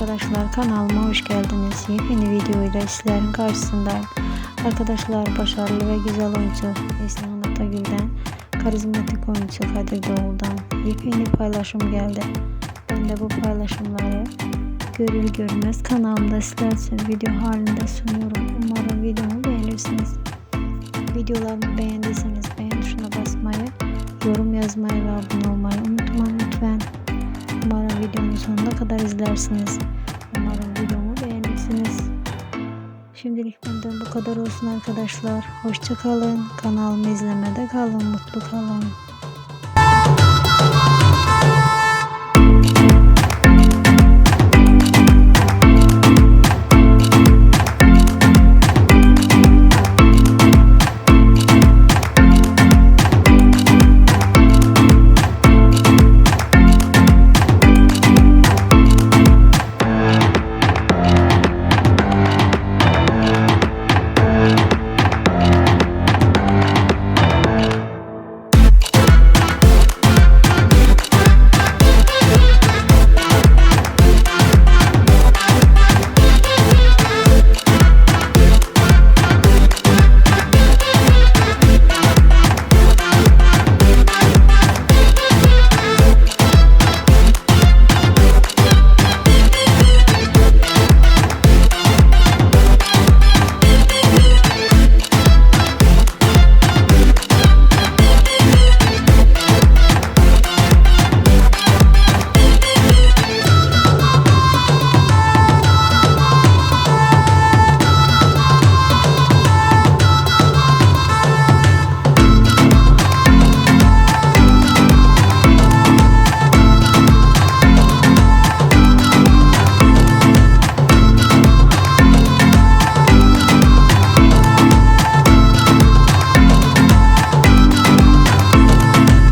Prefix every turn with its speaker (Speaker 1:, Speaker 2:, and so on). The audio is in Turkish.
Speaker 1: arkadaşlar kanalıma hoş geldiniz. Yepyeni videoyla sizlerin karşısındayım. Arkadaşlar başarılı ve güzel oyuncu Neslihan Atagül'den karizmatik oyuncu Kadir Doğul'dan yepyeni paylaşım geldi. Ben de bu paylaşımları görür görmez kanalımda sizler için video halinde sunuyorum. Umarım videomu beğenirsiniz. Videolarımı beğendiyseniz beğen tuşuna basmayı, yorum yazmayı ve abone olmayı unutmayın lütfen. Sonuna kadar izlersiniz. Umarım videomu beğenirsiniz. Şimdilik benden bu kadar olsun arkadaşlar. Hoşça kalın. Kanalımı izlemede kalın. Mutlu kalın.